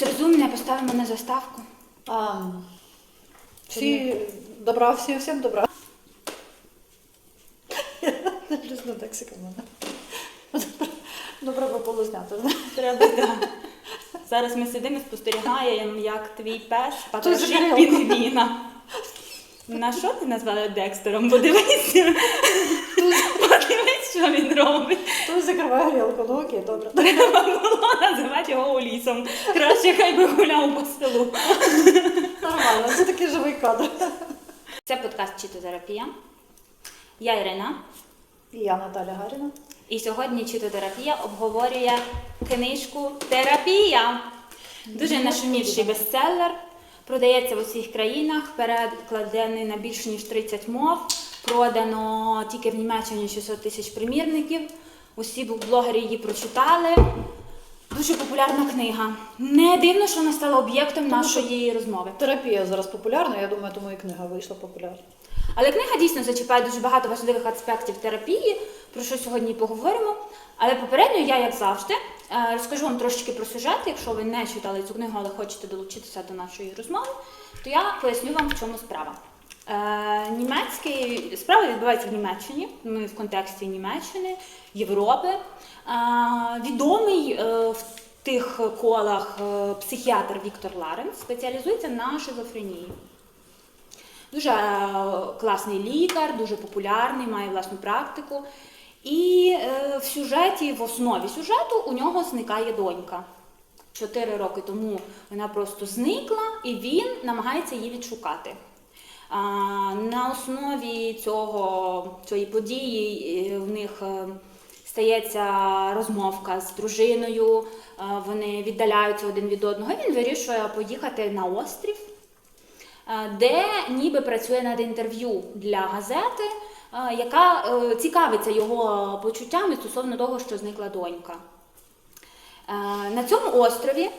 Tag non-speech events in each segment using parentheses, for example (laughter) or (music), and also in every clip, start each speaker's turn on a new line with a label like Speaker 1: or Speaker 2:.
Speaker 1: щось розумне поставимо на заставку.
Speaker 2: А, всі добра, всі, всім добра. (laughs) На тексика мене. Добре би було зняти.
Speaker 1: Треба да. Зараз ми сидимо і спостерігаємо, як твій пес потрошить пінгвіна. На що ти назвала Декстером? Подивись. Що він робить.
Speaker 2: Хтось закриває грілку, ну окей, добре. (laughs)
Speaker 1: Треба було називати його лісом. Краще хай би гуляв по селу.
Speaker 2: Нормально, це такий живий кадр.
Speaker 1: Це подкаст Читотерапія. Я Ірина.
Speaker 2: І я Наталя Гаріна.
Speaker 1: І сьогодні читотерапія обговорює книжку Терапія. Дуже нашумівший бестселер. Продається в усіх країнах, перекладений на більш ніж 30 мов. Продано тільки в Німеччині 600 тисяч примірників. Усі блогери її прочитали. Дуже популярна книга. Не дивно, що вона стала об'єктом нашої розмови.
Speaker 2: Терапія зараз популярна, я думаю, тому і книга вийшла популярна.
Speaker 1: Але книга дійсно зачіпає дуже багато важливих аспектів терапії, про що сьогодні і поговоримо. Але попередньо я, як завжди, е, розкажу вам трошки про сюжет. Якщо ви не читали цю книгу, але хочете долучитися до нашої розмови, то я поясню вам, в чому справа. Е, Німецький справа відбувається в Німеччині. Ми в контексті Німеччини, Європи. Е, Відомий е, в тих колах психіатр Віктор Ларенс спеціалізується на шизофренії. Дуже класний лікар, дуже популярний, має власну практику. І в сюжеті, в основі сюжету у нього зникає донька. Чотири роки тому вона просто зникла, і він намагається її відшукати. На основі цього, цієї події е, в них е, стається розмовка з дружиною, е, вони віддаляються один від одного. Він вирішує поїхати на острів де ніби працює над інтерв'ю для газети, яка цікавиться його почуттями стосовно того, що зникла донька. На цьому острові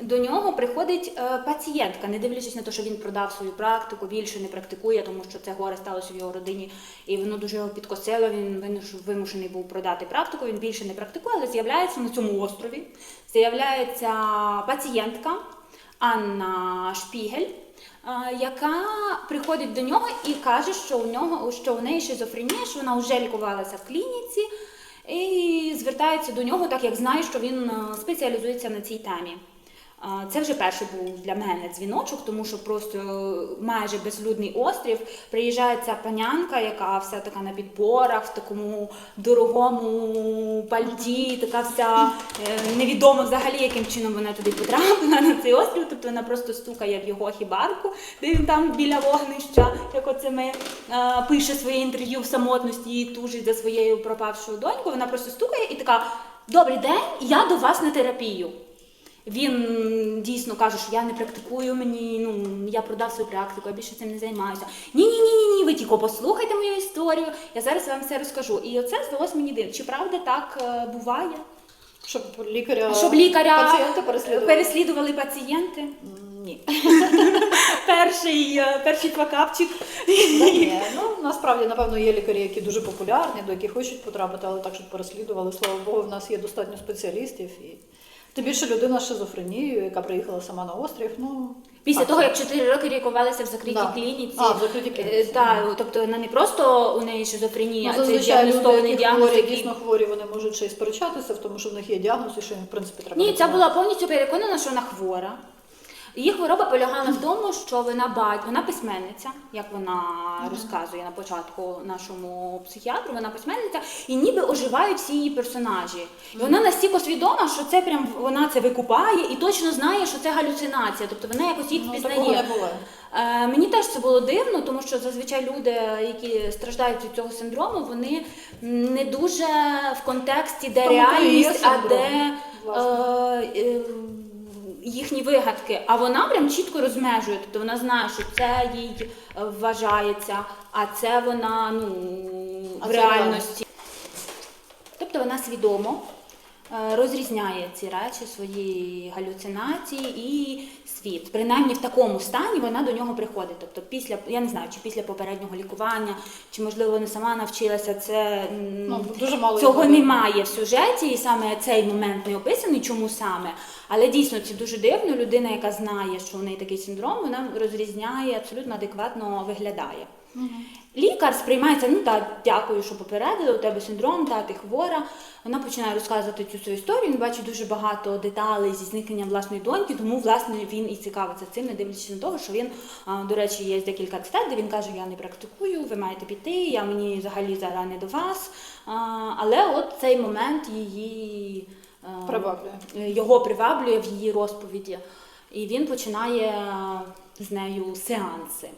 Speaker 1: до нього приходить е, пацієнтка, не дивлячись на те, що він продав свою практику, більше не практикує, тому що це горе сталося в його родині, і воно дуже його підкосило. Він вимушений був продати практику. Він більше не практикує, але з'являється на цьому острові. З'являється пацієнтка Анна Шпігель, е, яка приходить до нього і каже, що у нього що у неї шизофренія, що вона вже лікувалася в клініці, і звертається до нього, так як знає, що він е, спеціалізується на цій темі. Це вже перший був для мене дзвіночок, тому що просто е, майже безлюдний острів. Приїжджає ця панянка, яка вся така на підборах, в такому дорогому пальті, така вся е, невідомо взагалі, яким чином вона туди потрапила на цей острів. Тобто вона просто стукає в його хібарку, де він там біля вогнища, як оце ми пише своє інтерв'ю в самотності і тужить за своєю пропавшою донькою. Вона просто стукає і така: Добрий день, я до вас на терапію. Він дійсно каже, що я не практикую мені, ну я продав свою практику, я більше цим не займаюся. Ні, ні, ні, ні, ні, ви тільки послухайте мою історію. Я зараз вам все розкажу. І оце здалось мені дивно. Чи правда так е, буває?
Speaker 2: Щоб лікаря,
Speaker 1: Щоб лікаря
Speaker 2: пацієнта переслідували?
Speaker 1: переслідували пацієнти?
Speaker 2: Ні. (laughs)
Speaker 1: Перший, е, перший квакапчик.
Speaker 2: Та ні. Ну, насправді, напевно, є лікарі, які дуже популярні, до яких хочуть потрапити, але так, щоб переслідували. Слава Богу, в нас є достатньо спеціалістів. І... Тим більше людина з шизофренією, яка приїхала сама на острів, ну.
Speaker 1: Після
Speaker 2: так,
Speaker 1: того, як 4 роки лікувалися в закритій
Speaker 2: Да.
Speaker 1: клініці.
Speaker 2: А, в закритій
Speaker 1: Е,
Speaker 2: клініці.
Speaker 1: Так, тобто вона не просто у неї шизофренія,
Speaker 2: Ну,
Speaker 1: а це діагностований
Speaker 2: які
Speaker 1: діагноз.
Speaker 2: хворі,
Speaker 1: який-
Speaker 2: дійсно хворі, вони можуть ще й сперечатися в тому, що в них є діагноз і що їм, в принципі, треба.
Speaker 1: Ні, ця була повністю переконана, що вона хвора. Її хвороба полягала в тому, що вона бать, вона письменниця, як вона розказує на початку нашому психіатру, вона письменниця, і ніби оживають всі її персонажі. І вона настільки свідома, що це прям вона це викупає і точно знає, що це галюцинація. Тобто вона якось їх
Speaker 2: Ну,
Speaker 1: впізнає.
Speaker 2: такого.
Speaker 1: Е, Мені теж це було дивно, тому що зазвичай люди, які страждають від цього синдрому, вони не дуже в контексті, де
Speaker 2: Тому
Speaker 1: реальність, а де е, е, їхні вигадки. А вона прям чітко розмежує. Тобто вона знає, що це їй е, вважається, а це вона ну, в реальності. Тобто вона свідомо е, розрізняє ці речі, свої галюцинації і світ. Принаймні в такому стані вона до нього приходить. Тобто, після я не знаю, чи після попереднього лікування, чи можливо вона сама навчилася це.
Speaker 2: Ну, дуже мало
Speaker 1: Цього немає в сюжеті, і саме цей момент не описаний, чому саме. Але дійсно це дуже дивно. Людина, яка знає, що в неї такий синдром, вона розрізняє, абсолютно адекватно виглядає. Лікар сприймається, ну так, дякую, що попередили, у тебе синдром, та ти хвора. Вона починає розказувати цю свою історію. Він бачить дуже багато деталей зі зникненням власної доньки, тому власне він і цікавиться цим, не дивлячись на того, що він, до речі, є декілька цитат, де він каже: Я не практикую, ви маєте піти, я мені взагалі зараз не до вас. Але от цей момент її
Speaker 2: Приваблює.
Speaker 1: його приваблює в її розповіді, і він починає з нею сеанси,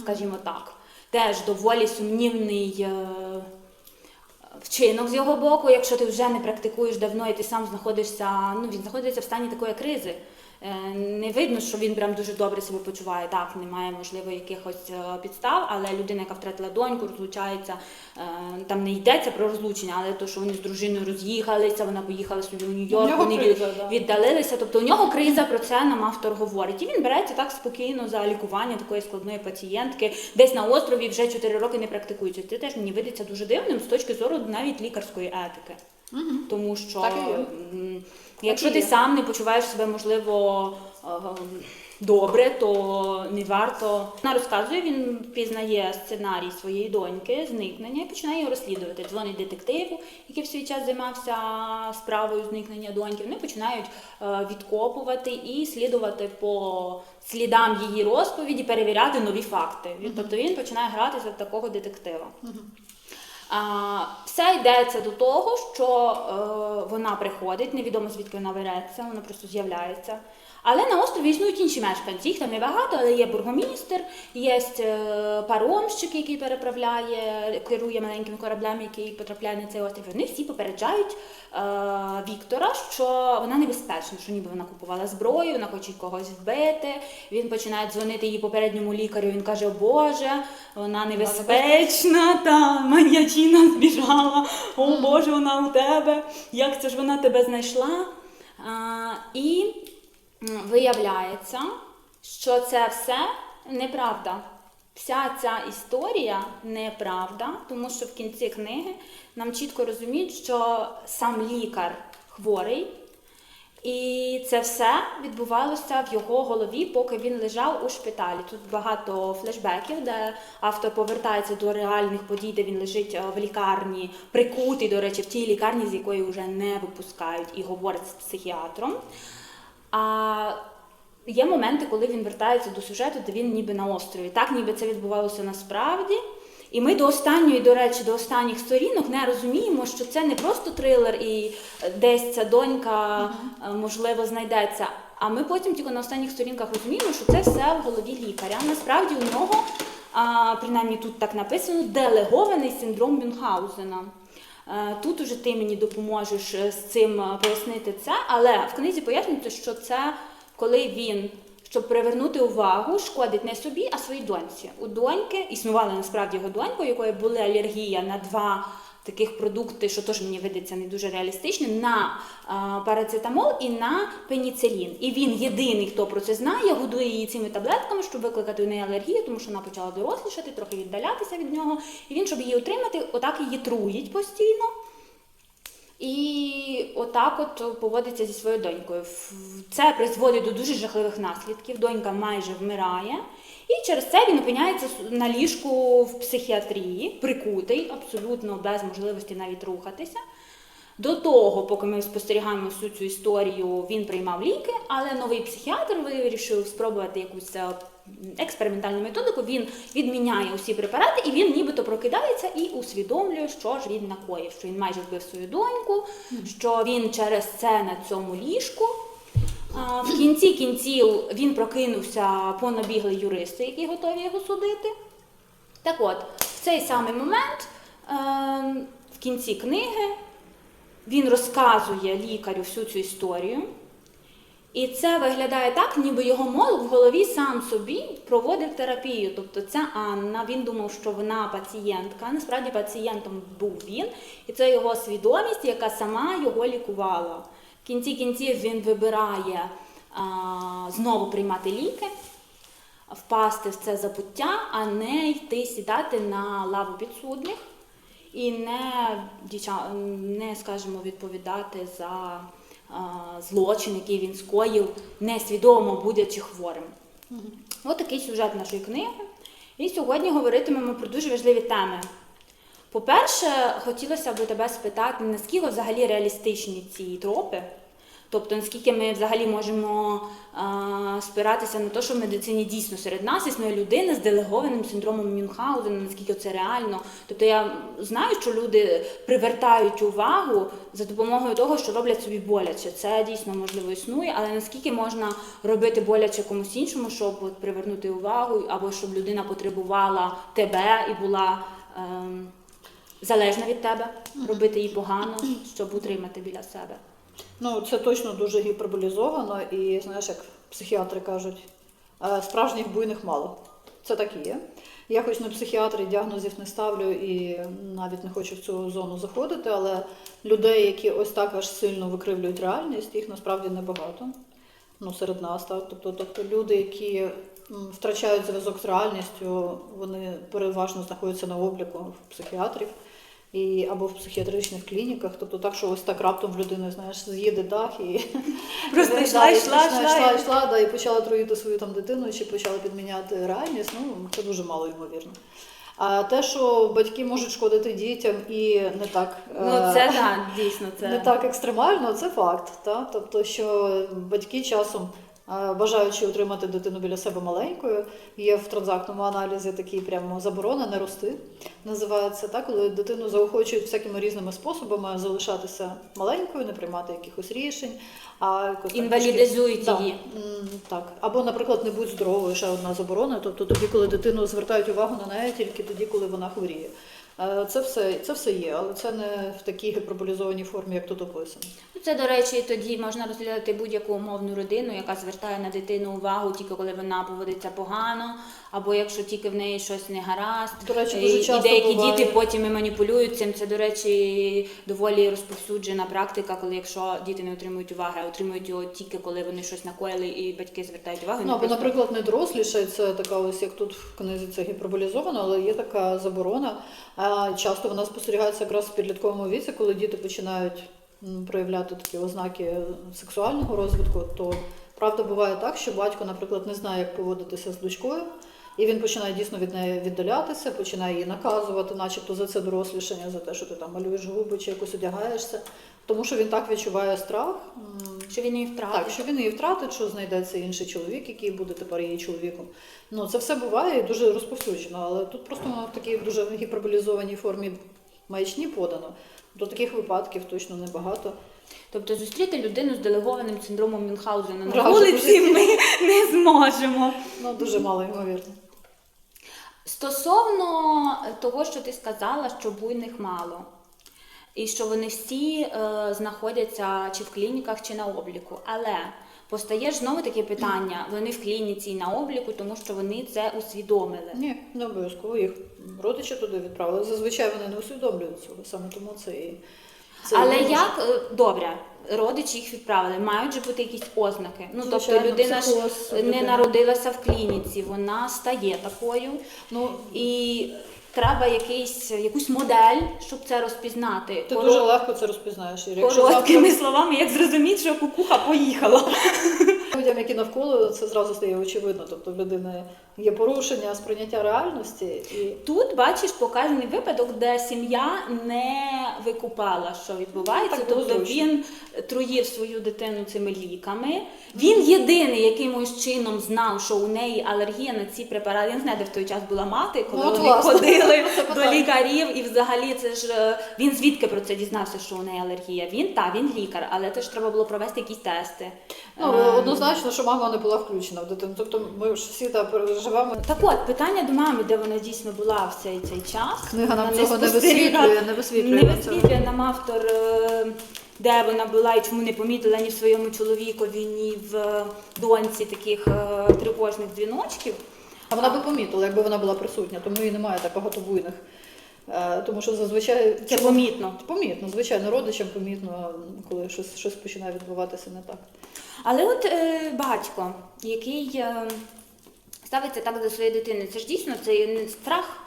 Speaker 1: скажімо так. Теж доволі сумнівний е, вчинок з його боку, якщо ти вже не практикуєш давно і ти сам знаходишся, ну він знаходиться в стані такої кризи. Е, Не видно, що він прям дуже добре себе почуває. Так, немає можливо якихось е, підстав, але людина, яка втратила доньку, розлучається, е, там не йдеться про розлучення, але то, що вони з дружиною роз'їхалися, вона поїхала собі в
Speaker 2: У
Speaker 1: Нью-Йорк, вони
Speaker 2: криза,
Speaker 1: віддалилися. Тобто у нього криза про це нам автор говорить. І він береться так спокійно за лікування такої складної пацієнтки, десь на острові вже 4 роки не практикується. Це теж мені видається дуже дивним з точки зору навіть лікарської етики. Тому що
Speaker 2: Так і
Speaker 1: якщо
Speaker 2: і
Speaker 1: ти сам не почуваєш себе, можливо, е, добре, то не варто. Вона розказує, він пізнає сценарій своєї доньки, зникнення і починає його розслідувати. Дзвонить детективу, який в свій час займався справою зникнення доньки. Вони починають е, відкопувати і слідувати по слідам її розповіді, перевіряти нові факти. Він- Тобто він починає гратися в такого детектива. А, все йдеться до того, що е, вона приходить, невідомо звідки вона береться, вона просто з'являється. Але на острові існують інші мешканці, їх там небагато, але є бургомістр, є е, паромщик, який переправляє, керує маленьким кораблем, який потрапляє на цей острів. Вони всі попереджають е, Віктора, що вона небезпечна, що ніби вона купувала зброю, вона хоче когось вбити. Він починає дзвонити її попередньому лікарю. Він каже: О Боже, вона небезпечна, та маньячина збіжала. О Боже, вона у тебе. Як це ж вона тебе знайшла? А, і м, виявляється, що це все неправда. Вся ця історія неправда, тому що в кінці книги нам чітко розуміють, що сам лікар хворий, і це все відбувалося в його голові, поки він лежав у шпиталі. Тут багато флешбеків, де автор повертається до реальних подій, де він лежить е, в лікарні, прикутий, до речі, в тій лікарні, з якої вже не випускають, і говорить з психіатром. А є моменти, коли він вертається до сюжету, де він ніби на острові. Так, ніби це відбувалося насправді. І ми до останньої, до речі, до останніх сторінок не розуміємо, що це не просто трилер і е, десь ця донька е, можливо знайдеться. А ми потім тільки на останніх сторінках розуміємо, що це все в голові лікаря. Насправді у нього, а, принаймні тут так написано, делегований синдром Мюнхгаузена. Е, Тут уже ти мені допоможеш е, з цим е, пояснити це, але в книзі пояснюється, що це коли він, щоб привернути увагу, шкодить не собі, а своїй доньці. У доньки існувала насправді його донька, у якої була алергія на два таких продукти, що теж мені видається не дуже реалістичні, на парацетамол і на пеніцилін. І він єдиний, хто про це знає, годує її цими таблетками, щоб викликати у неї алергію, тому що вона почала дорослішати, трохи віддалятися від нього. І він, щоб її утримати, отак її труїть постійно. І отак от поводиться зі своєю донькою. Це призводить до дуже жахливих наслідків. Донька майже вмирає. І через це він опиняється на ліжку в психіатрії, прикутий, абсолютно без можливості навіть рухатися. До того, поки ми спостерігаємо всю цю історію, він приймав ліки, але новий психіатр вирішив спробувати якусь е, експериментальну методику. Він відміняє усі препарати, і він нібито прокидається і усвідомлює, що ж він накоїв, що він майже вбив свою доньку, що він через це на цьому ліжку. В кінці кінців він прокинувся, понабігли юристи, які готові його судити. Так от, в цей самий момент, е, в кінці книги, він розказує лікарю всю цю історію. І це виглядає так, ніби його мозок в голові сам собі проводив терапію. Тобто це Анна, він думав, що вона пацієнтка. Насправді пацієнтом був він, і це його свідомість, яка сама його лікувала. В кінці кінців він вибирає а, знову приймати ліки, впасти в це забуття, а не йти сідати на лаву підсудних і не, не скажімо, відповідати за а, злочин, який він скоїв, несвідомо будучи хворим. Ось такий сюжет нашої книги. І сьогодні говоритимемо про дуже важливі теми. По-перше, хотілося б тебе спитати, наскільки взагалі реалістичні ці тропи? Тобто, наскільки ми взагалі можемо а, спиратися на те, що в медицині дійсно серед нас існує людина з делегованим синдромом Мюнхгаузена, наскільки це реально. Тобто я знаю, що люди привертають увагу за допомогою того, що роблять собі боляче. Це дійсно можливо існує, але наскільки можна робити боляче комусь іншому, щоб от, привернути увагу, або щоб людина потребувала тебе і була. Ем, залежна від тебе, робити їй погано, щоб утримати біля себе.
Speaker 2: Ну, це точно дуже гіперболізовано, і знаєш, як психіатри кажуть, е, справжніх буйних мало. Це так і є. Я хоч не психіатр і діагнозів не ставлю і навіть не хочу в цю зону заходити, але людей, які ось так аж сильно викривлюють реальність, їх насправді небагато. Ну, серед нас, так. Тобто, тобто люди, які втрачають зв'язок з реальністю, вони переважно знаходяться на обліку психіатрів і або в психіатричних клініках. Тобто так, що ось так раптом в людини, знаєш, з'їде дах і
Speaker 1: Просто (laughs) йшла, йшла, йшла,
Speaker 2: йшла, да, і почала труїти свою там дитину, чи почала підміняти реальність. Ну це дуже мало ймовірно. А те, що батьки можуть шкодити дітям і не так
Speaker 1: Ну
Speaker 2: е,
Speaker 1: це так, дійсно це. (laughs)
Speaker 2: не так екстремально, це факт. Та? Тобто, що батьки часом, бажаючи отримати дитину біля себе маленькою, є в транзактному аналізі такий прямо заборона не рости. Називається так, коли дитину заохочують всякими різними способами залишатися маленькою, не приймати якихось рішень. А якось
Speaker 1: Інвалідизують
Speaker 2: трошки-
Speaker 1: її.
Speaker 2: Так. Або, наприклад, не будь здоровою, ще одна заборона. Тобто тоді, коли дитину звертають увагу на неї тільки тоді, коли вона хворіє. Е, Це все, це все є, але це не в такій гіперболізованій формі, як тут описано.
Speaker 1: Ну, Це, до речі, тоді можна розглядати будь-яку умовну родину, яка звертає на дитину увагу тільки коли вона поводиться погано, або якщо тільки в неї щось не гаразд.
Speaker 2: До речі,
Speaker 1: І-
Speaker 2: дуже
Speaker 1: і
Speaker 2: часто
Speaker 1: деякі
Speaker 2: буває.
Speaker 1: діти потім і маніпулюють цим. Це, до речі, доволі розповсюджена практика, коли якщо діти не отримують уваги, а отримують його тільки коли вони щось накоїли, і батьки звертають увагу.
Speaker 2: Ну, або,
Speaker 1: просто-
Speaker 2: наприклад, не доросліше, це така ось як тут в книзі це гіперболізовано, але є така заборона. А часто вона спостерігається якраз в підлітковому віці, коли діти починають проявляти такі ознаки сексуального розвитку, то правда буває так, що батько, наприклад, не знає, як поводитися з дочкою. І він починає дійсно від неї віддалятися, починає її наказувати, начебто за це дорослішання, за те, що ти там малюєш губи чи якось одягаєшся. Тому що він так відчуває страх,
Speaker 1: що він її втратив.
Speaker 2: так, що він її втратить, що знайдеться інший чоловік, який буде тепер її чоловіком. Ну це все буває і дуже розповсюджено, але тут просто в такій дуже гіперболізованій формі маячні подано. До таких випадків точно небагато.
Speaker 1: Тобто зустріти людину з делегованим синдромом Мюнхгаузена на вулиці ми не зможемо.
Speaker 2: Ну дуже мало ймовірно.
Speaker 1: Стосовно того, що ти сказала, що буйних мало, і що вони всі е, знаходяться чи в клініках, чи на обліку. Але постає ж знову таке питання: вони в клініці і на обліку, тому що вони це усвідомили.
Speaker 2: Ні, не обов'язково їх родичі туди відправили. Зазвичай вони не усвідомлюють цього, саме тому це і це
Speaker 1: Але як е, добре, родичі їх відправили, мають же бути якісь ознаки. Ну тобто
Speaker 2: Звичайно,
Speaker 1: людина ж
Speaker 2: психоз
Speaker 1: не народилася в клініці, вона стає такою.
Speaker 2: ну
Speaker 1: І треба якийсь, якусь модель, щоб це розпізнати.
Speaker 2: ти
Speaker 1: Коро-
Speaker 2: дуже легко це розпізнаєш. Ір. Якщо
Speaker 1: Короткими
Speaker 2: завтра
Speaker 1: словами, як зрозуміти, що кукуха поїхала.
Speaker 2: людям, які навколо, це зразу стає очевидно. Тобто в людини є порушення сприйняття реальності і.
Speaker 1: Тут бачиш показаний випадок, де сім'я не викупала, що відбувається. Тобто
Speaker 2: зручно.
Speaker 1: він труїв свою дитину цими ліками. Він єдиний якимось чином знав, що у неї алергія на ці препарати. Я не знаю, де в той час була мати, коли
Speaker 2: Ну,
Speaker 1: вони
Speaker 2: власне.
Speaker 1: ходили (laughs) до лікарів, і взагалі це ж е, він звідки про це дізнався, що у неї алергія. Він та він лікар, але це ж треба було провести якісь тести.
Speaker 2: Ну,
Speaker 1: Ем,
Speaker 2: однозначно, що мама не була включена в дитину. Тобто ми ж всі так переживемо.
Speaker 1: Так от, питання до мами, де вона дійсно була в цей, цей час.
Speaker 2: Книга нам цього не висвітлює, не висвітлює
Speaker 1: Не висвітлює нам автор е, де вона була і чому не помітила ні в своєму чоловікові, ні в е, доньці таких е, тривожних дзвіночків.
Speaker 2: А вона би помітила, якби вона була присутня, тому і немає так багато буйних. Е, Тому що зазвичай
Speaker 1: Це помітно.
Speaker 2: помітно, звичайно, родичам помітно, коли щось, щось починає відбуватися не так.
Speaker 1: Але от е, батько, який е, ставиться так до своєї дитини, це ж дійсно це не страх.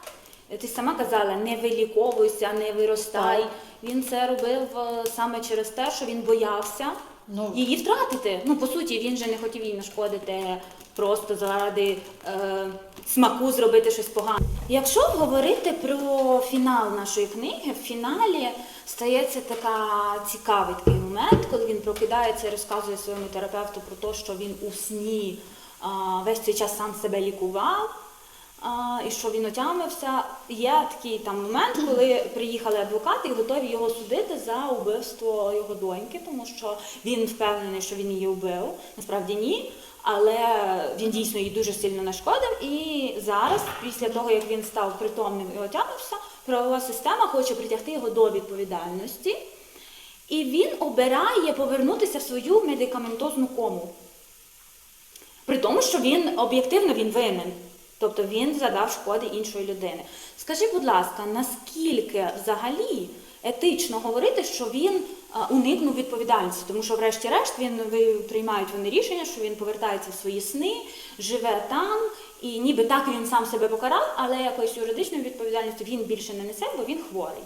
Speaker 1: Ти сама казала, не виліковуйся, не виростай.
Speaker 2: Так.
Speaker 1: Він це робив е, саме через те, що він боявся
Speaker 2: Ну,
Speaker 1: її втратити. Ну, по суті, він же не хотів їй нашкодити просто заради е, смаку зробити щось погане. Якщо говорити про фінал нашої книги, в фіналі стається така цікавий такий момент, коли він прокидається і розказує своєму терапевту про те, що він у сні весь цей час сам себе лікував. І що він отямився. Є такий там момент, коли приїхали адвокати і готові його судити за убивство його доньки, тому що він впевнений, що він її вбив. Насправді ні. Але він дійсно їй дуже сильно нашкодив. І зараз, після того як він став притомним і отямився, правова система хоче притягти його до відповідальності. І він обирає повернутися в свою медикаментозну кому. При тому, що він об'єктивно він винен. Тобто він задав шкоди іншої людини. Скажи, будь ласка, наскільки взагалі етично говорити, що він уникнув відповідальності? Тому що, врешті-решт, він приймають вони рішення, що він повертається в свої сни, живе там, і ніби так він сам себе покарав, але якоїсь юридичної відповідальності він більше не несе, бо він хворий.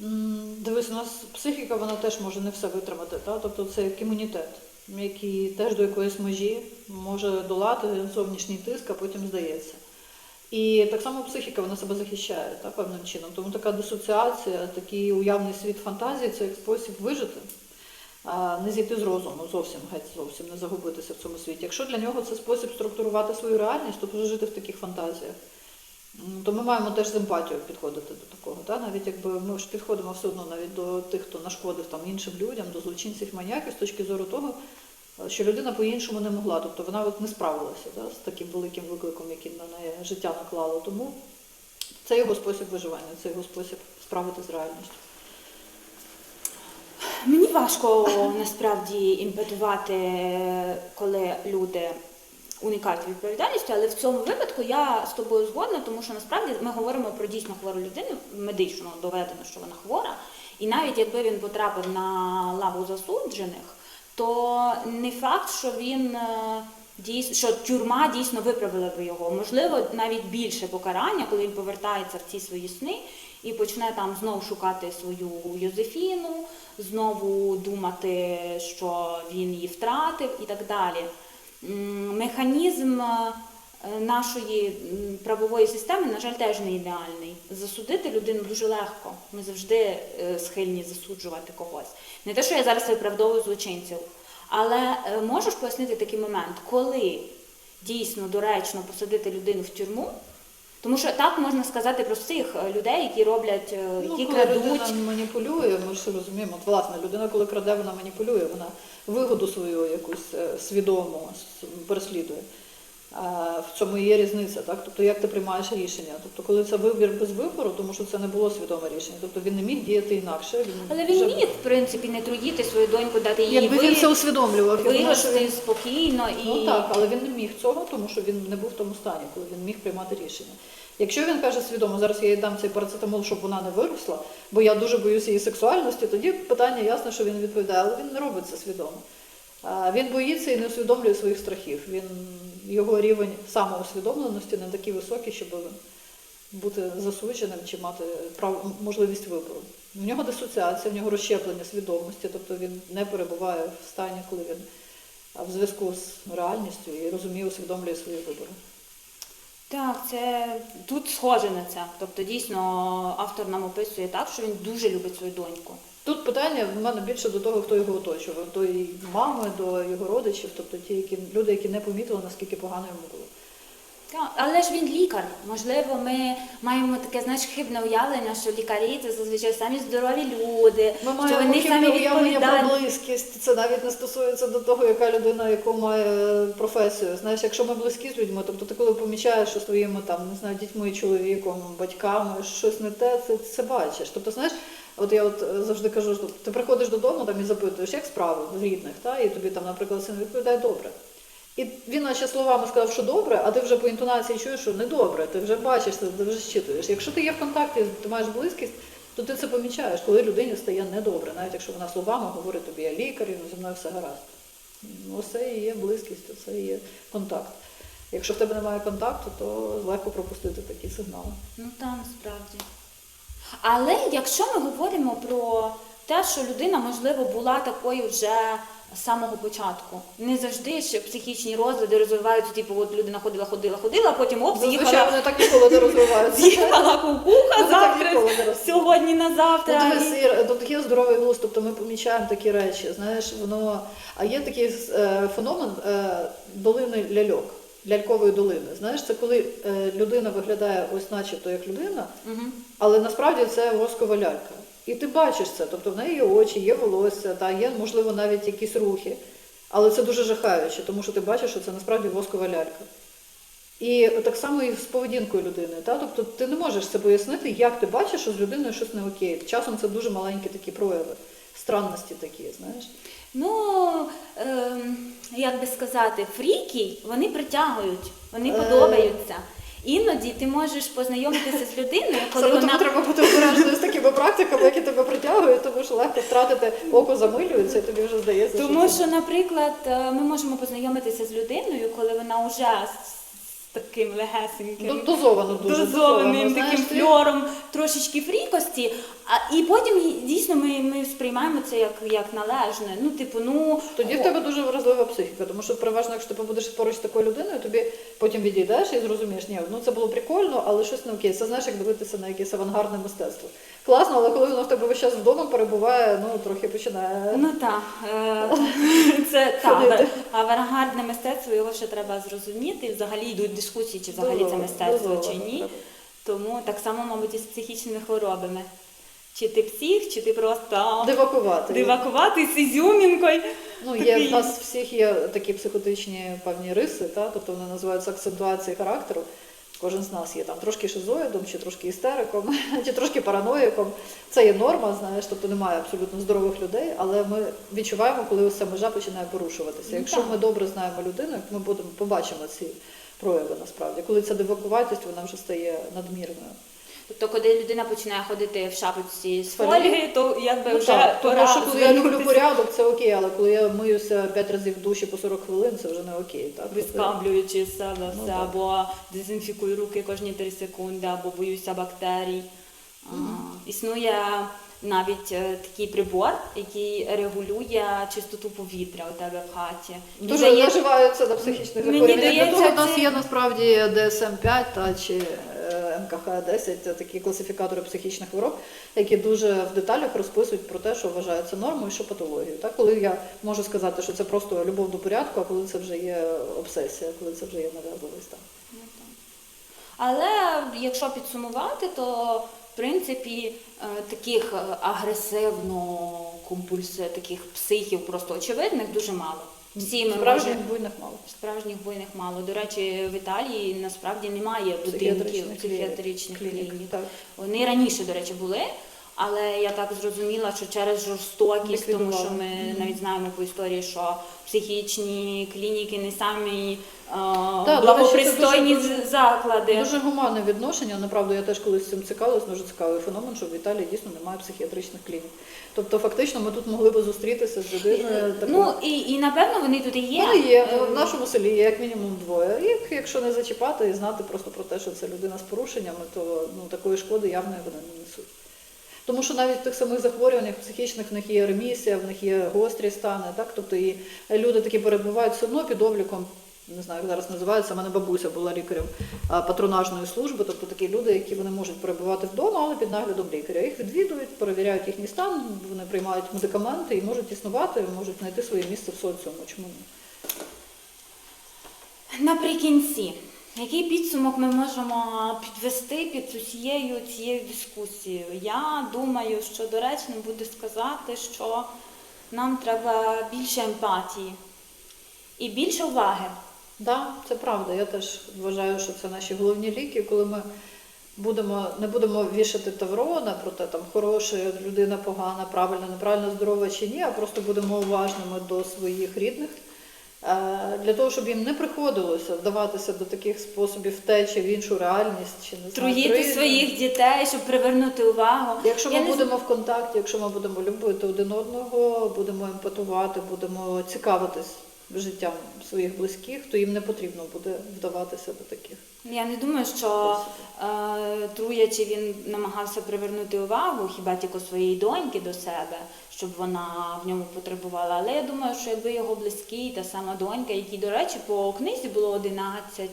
Speaker 2: М, Дивись, у нас психіка вона теж може не все витримати. Та? Тобто це як імунітет, який теж до якоїсь межі може долати зовнішній тиск, а потім здається. І так само психіка вона себе захищає та, певним чином. Тому така дисоціація, такий уявний світ фантазії це як спосіб вижити, не зійти з розуму зовсім, геть зовсім не загубитися в цьому світі. Якщо для нього це спосіб структурувати свою реальність, тобто жити в таких фантазіях. То ми маємо теж з емпатією підходити до такого. Та? Навіть якби ми ж підходимо все одно навіть до тих, хто нашкодив там іншим людям, до злочинців маніяків з точки зору того, що людина по-іншому не могла. Тобто вона от не справилася да, з таким великим викликом, який на неї життя наклало. Тому це його спосіб виживання, це його спосіб справити з реальністю.
Speaker 1: Мені важко насправді імпетувати, коли люди уникають відповідальності, але в цьому випадку я з тобою згодна, тому що насправді ми говоримо про дійсно хвору людину, медично доведено, що вона хвора. І навіть якби він потрапив на лаву засуджених, то не факт, що він е, дійсно, що тюрма дійсно виправила би його. Можливо, навіть більше покарання, коли він повертається в ці свої сни і почне там знову шукати свою Йозефіну, знову думати, що він її втратив і так далі. Механізм е, нашої правової системи, на жаль, теж не ідеальний. Засудити людину дуже легко. Ми завжди е, схильні засуджувати когось. Не те, що я зараз виправдовую злочинців, але е, можеш пояснити такий момент, коли дійсно доречно посадити людину в тюрму. Тому що так можна сказати про всіх е, людей, які роблять, е,
Speaker 2: Ну,
Speaker 1: які
Speaker 2: коли
Speaker 1: крадуть.
Speaker 2: людина маніпулює, ми ж розуміємо, от, власне, людина, коли краде, вона маніпулює, вона вигоду свою якусь е, свідому переслідує. А в цьому і є різниця, так? Тобто як ти приймаєш рішення? Тобто, коли це вибір без вибору, тому що це не було свідоме рішення. Тобто він не міг діяти інакше. Він
Speaker 1: Але він
Speaker 2: вже-
Speaker 1: міг, в принципі, не трудіти свою доньку, дати їй
Speaker 2: Якби він це усвідомлював,
Speaker 1: вирости
Speaker 2: він-
Speaker 1: спокійно і
Speaker 2: Ну так, але він не міг цього, тому що він не був в тому стані, коли він міг приймати рішення. Якщо він каже свідомо, зараз я їй дам цей парацетамол, щоб вона не виросла, бо я дуже боюся її сексуальності, тоді питання ясно, що він відповідає, але він не робить це свідомо. Він боїться і не усвідомлює своїх страхів. Він, його рівень самоусвідомленості не такий високий, щоб бути засудженим чи мати прав, можливість вибору. В нього дисоціація, в нього розщеплення свідомості, тобто він не перебуває в стані, коли він в зв'язку з реальністю і розуміє, усвідомлює свої вибори.
Speaker 1: Так, це тут схоже на це. Тобто, дійсно, автор нам описує так, що він дуже любить свою доньку.
Speaker 2: Тут питання в мене більше до того, хто його оточував, до її мами, до його родичів, тобто ті, які люди, які не помітили, наскільки погано йому було.
Speaker 1: Так, але ж він лікар. Можливо, ми маємо таке знаєш, хибне уявлення, що лікарі це зазвичай самі здорові люди,
Speaker 2: Ми
Speaker 1: що
Speaker 2: маємо
Speaker 1: вони
Speaker 2: хибне
Speaker 1: самі
Speaker 2: уявлення про близькість. Це навіть не стосується до того, яка людина, яку має професію. Знаєш, якщо ми близькі з людьми, тобто ти коли помічаєш, що з твоїми там не знаю, дітьми, чоловіком, батьками щось не те, це, це бачиш. Тобто, знаєш, От я от е, завжди кажу, що ти приходиш додому там і запитуєш, як справи в рідних, та? і тобі там, наприклад, син відповідає добре. І він наче словами сказав, що добре, а ти вже по інтонації чуєш, що не добре, ти вже бачиш це, ти вже щитуєш. Якщо ти є в контакті, ти маєш близькість, то ти це помічаєш, коли людині стає недобре, навіть якщо вона словами говорить тобі, я лікар, і зі мною все гаразд. Ну, це і є близькість, це і є контакт. Якщо в тебе немає контакту, то легко пропустити такі сигнали.
Speaker 1: Ну так, насправді. Але якщо ми говоримо про те, що людина, можливо, була такою вже з самого початку. Не завжди ж психічні розлади розвиваються, типу, от людина ходила, ходила, ходила, а потім оп,
Speaker 2: Зазвичай
Speaker 1: з'їхала,
Speaker 2: вони так ніколи не розвиваються.
Speaker 1: з'їхала кукуха завтра, сьогодні на
Speaker 2: Ну,
Speaker 1: завтра.
Speaker 2: дивись, Ір, є здоровий глузд, тобто ми помічаємо такі речі. Знаєш, воно. А є такий е, феномен е, долини ляльок, лялькової долини. Знаєш, це коли е, людина виглядає ось начебто як людина, але насправді це воскова лялька. І ти бачиш це, тобто в неї є очі, є волосся, та є, можливо, навіть якісь рухи. Але це дуже жахаюче, тому що ти бачиш, що це насправді воскова лялька. І так само і з поведінкою людини. Та? Тобто ти не можеш це пояснити, як ти бачиш, що з людиною щось не окей. Часом це дуже маленькі такі прояви, странності такі, знаєш.
Speaker 1: Ну, ем, як би сказати, фріки, вони притягують, вони
Speaker 2: Е.
Speaker 1: подобаються. Іноді ти можеш познайомитися з людиною, коли
Speaker 2: Саме
Speaker 1: вона
Speaker 2: тому треба бути обережною з такими практиками, які тебе притягують, тому що легко втратити око замилюється, і тобі вже здається.
Speaker 1: Тому що, наприклад, е, ми можемо познайомитися з людиною, коли вона вже таким легесеньким.
Speaker 2: дозовано дуже
Speaker 1: Дозованим
Speaker 2: знаєш,
Speaker 1: таким
Speaker 2: ти-
Speaker 1: фльором, трошечки фрікості, а і потім дійсно ми, ми сприймаємо це як, як належне. Ну, типу, ну
Speaker 2: Тоді в тебе дуже вразлива психіка, тому що переважно, якщо ти побудеш поруч з такою людиною, тобі потім відійдеш і зрозумієш, ні, ну це було прикольно, але щось не окей. Це знаєш, як дивитися на якесь авангардне мистецтво. Класно, але коли воно в тебе весь час вдома перебуває, ну трохи починає.
Speaker 1: Ну так, е, (laughs) це так, авангардне мистецтво, його ще треба зрозуміти. Взагалі йдуть дискусії, чи взагалі це мистецтво, чи ні. Тому так само, мабуть, і з психічними хворобами. Чи ти псих, чи ти просто
Speaker 2: Дивакувати.
Speaker 1: дивакуватий з ізюмінкою.
Speaker 2: Ну, є
Speaker 1: Такий.
Speaker 2: в нас всіх є такі психотичні певні риси, та? тобто вони називаються акцентуації характеру. Кожен з нас є там трошки шизоїдом, чи трошки істериком, (laughs) чи трошки параноїком. Це є норма, знаєш, тобто немає абсолютно здорових людей, але ми відчуваємо, коли ось ця межа починає порушуватися.
Speaker 1: Ну,
Speaker 2: Якщо ми добре знаємо людину, ми будемо побачимо ці прояви насправді. Коли ця дивакуватість, вона вже стає надмірною.
Speaker 1: Тобто, коли людина починає ходити в шапочці з
Speaker 2: Фольги?
Speaker 1: то якби
Speaker 2: Ну,
Speaker 1: вже
Speaker 2: так, тому що коли я люблю порядок, це окей, але коли я миюся 5 разів в душі по 40 хвилин, це вже не окей. Так? Тобто-
Speaker 1: вискаблюючи з себе
Speaker 2: Ну,
Speaker 1: все, або дезінфікую руки кожні 3 секунди, або боюся бактерій. А, Існує навіть е, такий прибор, який регулює чистоту повітря у тебе в хаті.
Speaker 2: Дуже
Speaker 1: дає-
Speaker 2: наживаються на психічних
Speaker 1: здається,
Speaker 2: того в нас є насправді DSM-5 та чи е, МКХ-10, такі класифікатори психічних хвороб, які дуже в деталях розписують про те, що вважається нормою і що патологією. Так, коли я можу сказати, що це просто любов до порядку, а коли це вже є обсесія, коли це вже є нав'язливий стан.
Speaker 1: Ну. Але якщо підсумувати, то в принципі е, таких е, агресивно компульсив, таких психів просто очевидних дуже мало. Всі ми
Speaker 2: Справжніх
Speaker 1: можемо-
Speaker 2: буйних мало.
Speaker 1: Справжніх буйних мало. До речі, в Італії насправді немає будинків
Speaker 2: Психіатричних клінік.
Speaker 1: клінік. Вони раніше, до речі, були, але я так зрозуміла, що через жорстокість, тому що ми навіть знаємо по історії, що психічні клініки не самі е, благопристойні
Speaker 2: це дуже-
Speaker 1: заклади.
Speaker 2: Дуже гуманне відношення. Направду, я теж колись цим цікавилась, дуже цікавий феномен, що в Італії дійсно немає психіатричних клінік. Тобто, фактично, ми тут могли би зустрітися з людиною. такою.
Speaker 1: Ну і, і напевно вони тут і є.
Speaker 2: Вони є
Speaker 1: Е,
Speaker 2: в нашому селі є як мінімум двоє. І якщо не зачіпати і знати просто про те, що це людина з порушеннями, то ну такої шкоди явної вони не несуть. Тому що навіть в тих самих захворюваннях психічних в них є ремісія, в них є гострі стани, так тобто і люди такі перебувають все одно під обліком. Не знаю, як зараз називається, у мене бабуся була лікарем патронажної служби, тобто такі люди, які вони можуть перебувати вдома, але під наглядом лікаря. Їх відвідують, перевіряють їхній стан, вони приймають медикаменти і можуть існувати, можуть знайти своє місце в соціуму. Чому ні?
Speaker 1: Наприкінці, який підсумок ми можемо підвести під усією цією дискусією? Я думаю, що доречно буде сказати, що нам треба більше емпатії і більше уваги.
Speaker 2: Так, це правда. Я теж вважаю, що це наші головні ліки, коли ми будемо, не будемо вішати таврона про те, там хороша людина, погана, правильна, неправильно, здорова чи ні, а просто будемо уважними до своїх рідних. е, Для того, щоб їм не приходилося вдаватися до таких способів втечі в іншу реальність чи не знаю,
Speaker 1: Труїти
Speaker 2: труїти.
Speaker 1: своїх дітей, щоб привернути увагу.
Speaker 2: Якщо
Speaker 1: Я
Speaker 2: ми
Speaker 1: не
Speaker 2: будемо в контакті, якщо ми будемо любити один одного, будемо емпатувати, будемо цікавитись життям своїх близьких, то їм не потрібно буде вдаватися до таких.
Speaker 1: Я не думаю, що е, труячи він намагався привернути увагу хіба тільки своєї доньки до себе, щоб вона в ньому потребувала. Але я думаю, що якби його близькі, та сама донька, якій, до речі, по книзі було 11,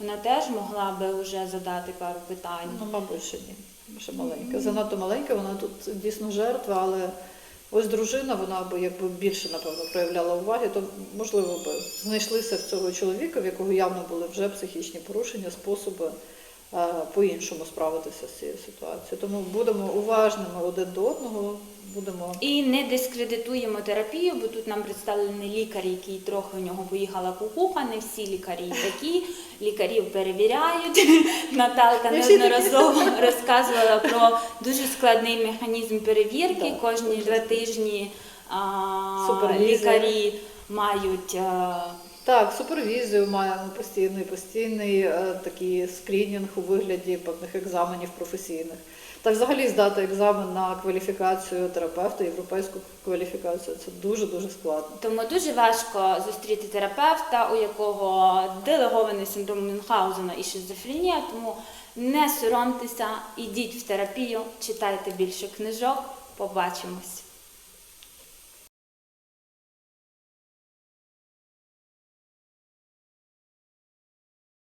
Speaker 1: вона теж могла би вже задати пару питань.
Speaker 2: Ну, мабуть, ще ні. Ще маленька. Занадто маленька, вона тут дійсно жертва, але ось дружина, вона би якби більше, напевно, проявляла уваги, то можливо би знайшлися в цього чоловіка, в якого явно були вже психічні порушення, способи е, по-іншому справитися з цією ситуацією. Тому будемо уважними один до одного, будемо
Speaker 1: І не дискредитуємо терапію, бо тут нам представлений лікар, який трохи у нього поїхала кукуха. Не всі лікарі такі. Лікарів перевіряють. (laughs) Наталка неодноразово розказувала про дуже складний механізм перевірки. Кожні два тижні лікарі мають.
Speaker 2: Так, супервізію маємо постійний, постійний е, такий скринінг у вигляді певних екзаменів професійних. Та взагалі здати екзамен на кваліфікацію терапевта, європейську кваліфікацію це дуже дуже складно.
Speaker 1: Тому дуже важко зустріти терапевта, у якого делегований синдром Мюнхгаузена і шизофренія. Тому не соромтеся, ідіть в терапію, читайте більше книжок. Побачимось.